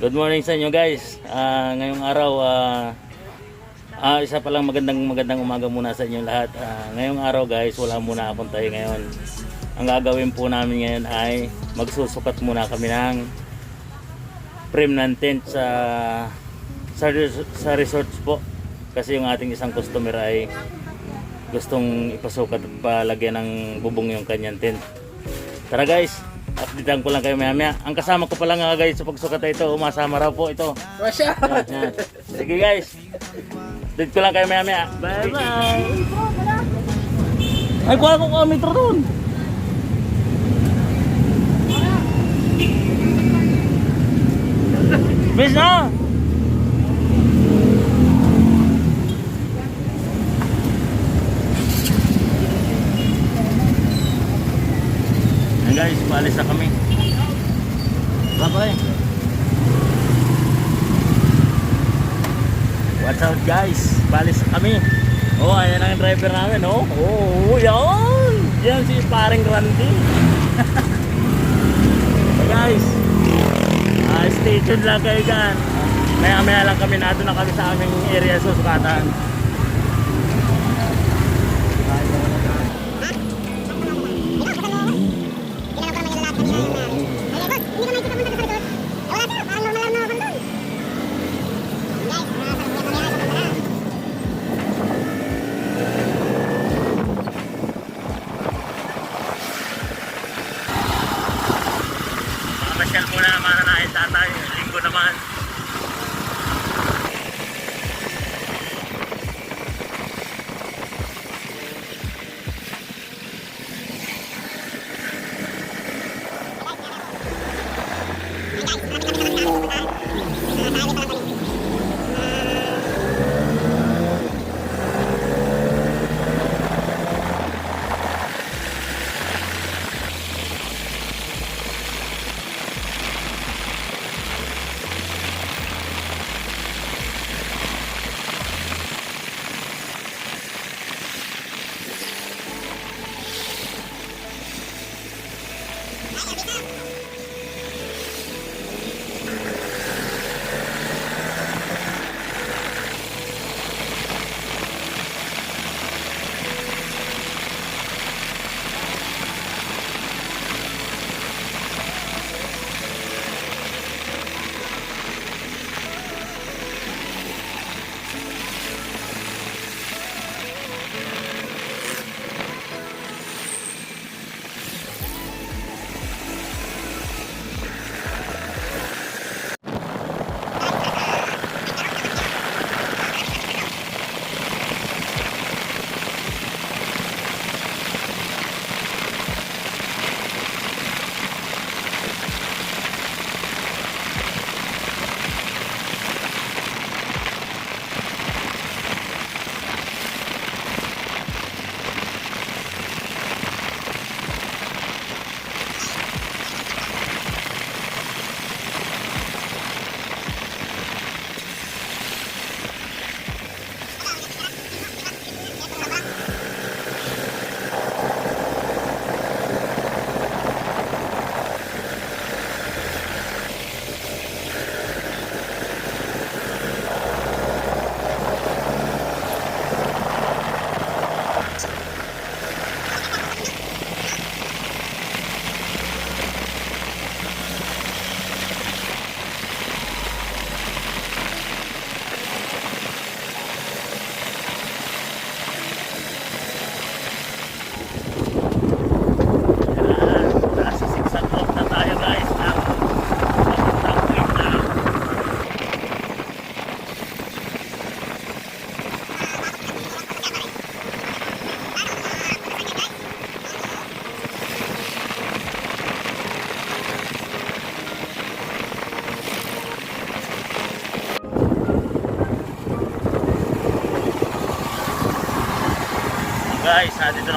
Good morning sa inyo guys. Ah, ngayong araw, ah, ah, isa palang magandang magandang umaga muna sa inyo lahat. Ah, ngayong araw guys, wala muna akong tayo ngayon. Ang gagawin po namin ngayon ay magsusukat muna kami ng frame ng tent sa, sa, sa resorts po. Kasi yung ating isang customer ay gustong ipasukat at palagyan ng bubong yung kanyang tent. Tara guys, updatean ko lang kayo maya maya. Ang kasama ko pala nga guys sa pagsukat ito, umasama raw po ito. Masya! Yan, yan. Sige guys, update ko lang kayo maya maya. Bye bye! Ay, kuha ko kilometer doon. Bis na! Paalis na kami. Bye-bye. What's up guys? Paalis na kami. Oh, ayan ang driver namin, oh. Oh, yan! Yan si paring Randy. guys, ah, stay tuned lang kayo dyan. Maya maya lang kami, nato na kami sa aming area susukatan. Mamasyal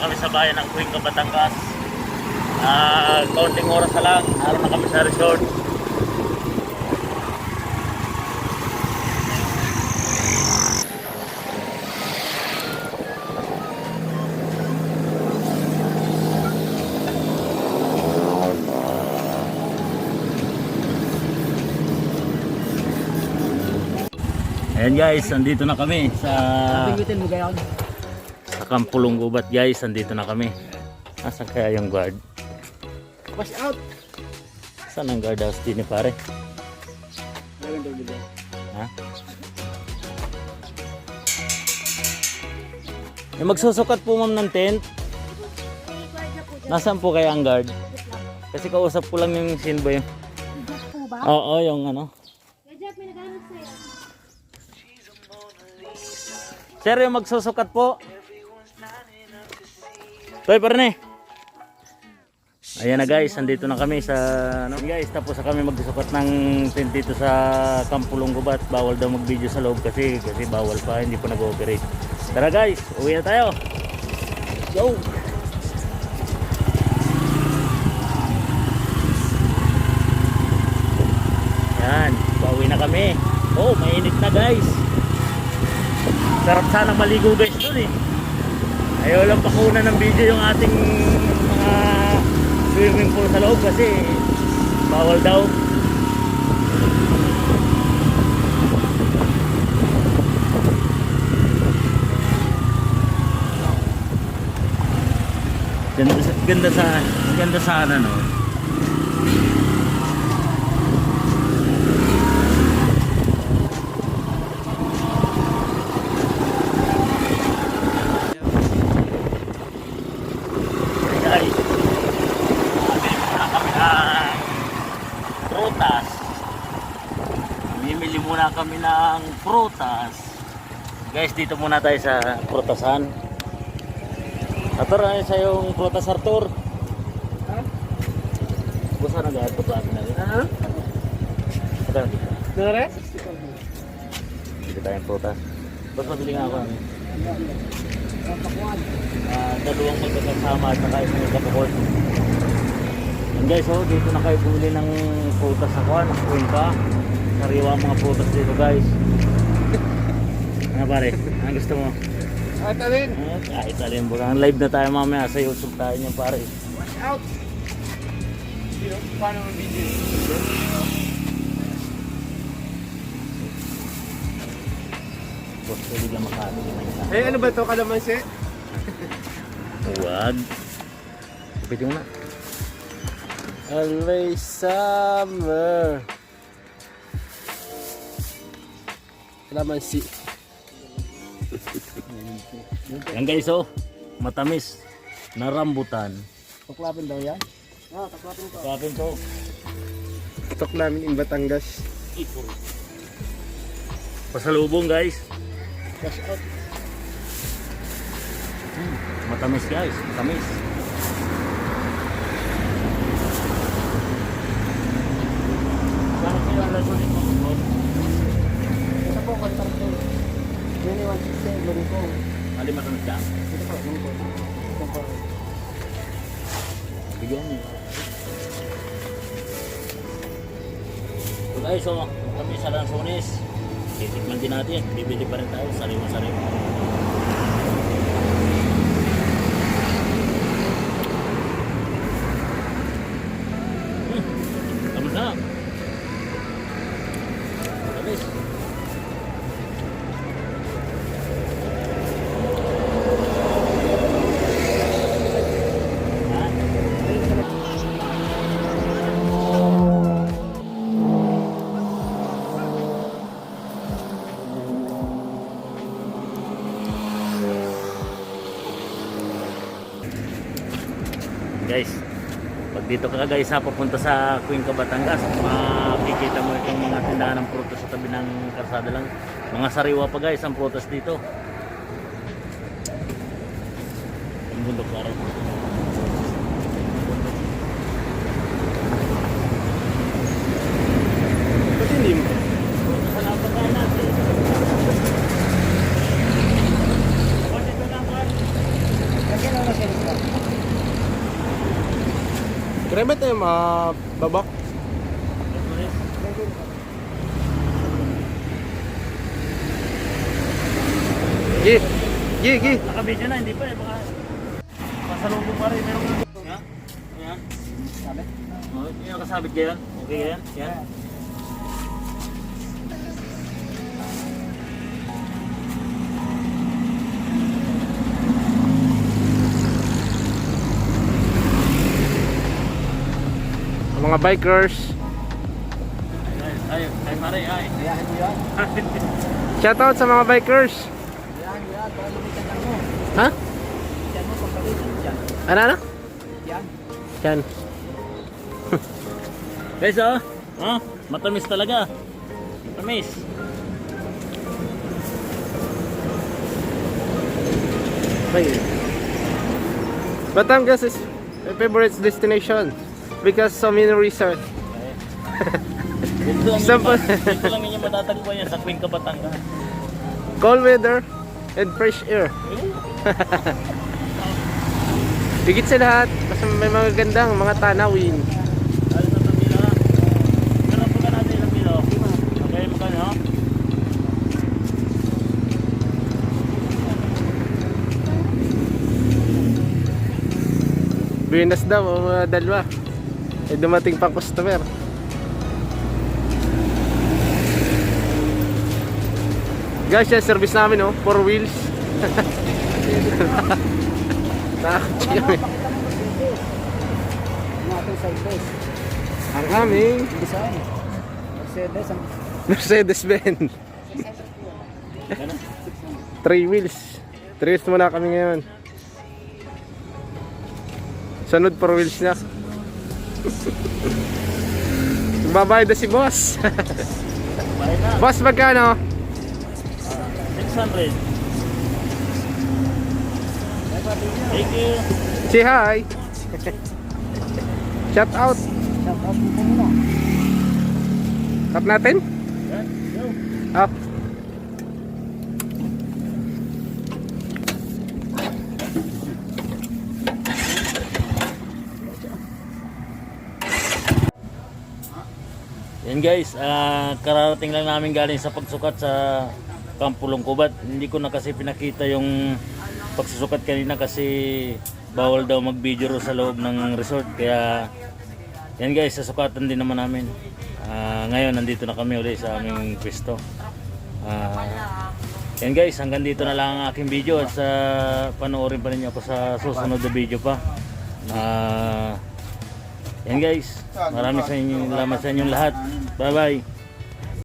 Na kami sa bayan ng Cuenca, Batangas. Ah, kaunting oras na lang, araw na kami sa resort. Ayan guys, andito na kami sa Pingitin mo gayon. Kampulong Gubat guys, andito na kami. Nasaan kaya yung guard? Wash out. Saan ang guard house din ni pare? Meron daw bigay. Ha? Yung magsusukat po ma'am ng tent, nasaan po kaya ang guard? Kasi kausap ko lang yung sinboy. po ba? Oo, yung ano. Sir, yung magsusukat po. Toy, parne. Ayan na guys, andito na kami sa ano guys, tapos na kami magsusukat ng tent dito sa Kampulong Gubat. Bawal daw mag-video sa loob kasi kasi bawal pa, hindi pa nag-ooperate. Tara guys, uwi na tayo. Go. Yan, pauwi na kami. Oh, mainit na guys. Sarap sana maligo guys dun eh. Ayaw lang pakuna ng video yung ating mga swimming pool sa loob kasi bawal daw. Ganda sa ganda sa ganda sana no. Guys, bibili muna kami ng prutas. Bibili muna kami ng prutas. Guys, dito muna tayo sa prutasan. Arthur, ano sa yung prutas Arthur? Ha? Gusto na gaya ito natin na. Ha? Ito na dito. Dere? Dito tayong prutas. Tapos mabili nga ako. ah, dalawang magkakasama at saka isang kapukol. Yan guys, oh, dito na kayo bumili ng prutas sa kuwan, sa kuwinka. Sariwa ang mga prutas dito guys. Ano pare? Ano gusto mo? At alin? Kahit alin mo lang. Live na tayo mamaya sa YouTube tayo niyan pare. Wash out. Paano ang video? Boss, pwede lang ng isa. Eh, ano ba to kalamansi? Huwag. Pwede mo na. Always summer. Kalamansi. Yan guys, oh. Matamis. Na rambutan. Tuklapin daw yan? Ah, tuklapin ko. Kapin to. Tok namin in Batangas. Ipur. Pasalubong guys. Wash out. Hmm, matamis guys, matamis. Kano kayo ang laso nito? Ito po, kontak to. Yun yung 160, gawin ko. Ali matamis ka? Ito po. Ito po. Bigyan niyo. So guys, so kami sa Lansones. Titikman din natin. Bibili pa rin tayo. Sariwa-sariwa. Pag dito ka guys ha papunta sa Cuenca Batangas. Makikita mo itong mga tindahan ng prutas sa tabi ng karsada lang. Mga sariwa pa guys ang prutas dito. Ang bundok parang Ba't hindi mo? sa napakain natin Pwede ito lang pa Lagyan lang na siya nito. Kremet yung mga babak. Gi! Gi! Gi! Nakabidyo na, hindi pa eh. Baka pasalubong pa rin. Meron nga. Yan. Yan. Sabi? Oh, yung kasabit ka yan. Okay yan. Yan. Bikers. Ay, ay, ay, ay. Yan. Shoutout sa mga bikers. Mo. Ha? Yan mo, pampalitan yan. Ano ano? Yan. Yan. Guys, oh. Oh, matamis talaga. Matamis. Bye. Batangas is my favorite destination because so many resorts. Dito lang, Sample. dito lang ninyo matatagpuan yan sa Cuenca, Batangas. Cold weather and fresh air. Higit sa lahat, mas may mga gandang mga tanawin. Ano sa pamila? Pero pagka natin ilang kilo? Okay, magkano? Buenas daw, mga dalawa. Eh, dumating pang customer. Guys, yan service namin, oh. Four wheels. Takot kami. Base. Ang aming. Mercedes ang Mercedes-Benz. Three wheels. Three wheels muna kami ngayon. Sunod four wheels na. Babayad na si boss. Boss, magkano? 600. Thank you. Say hi. Shout out. shout out mo muna. Natin? Yan, go. Up. Guys, ah, kararating lang namin galing sa pagsukat sa Kampulong Kubat. Hindi ko na kasi pinakita yung pagsusukat kanina kasi bawal daw mag-video sa loob ng resort. Kaya yan guys, sasukatan din naman namin. Ah, ngayon, nandito na kami ulit sa aming pwesto. Ah, yan guys, hanggang dito na lang ang aking video at sa panoorin pa ninyo ako sa susunod na video pa. Ah, yan guys, maraming sa inyo, salamat sa inyong lahat. Bye bye.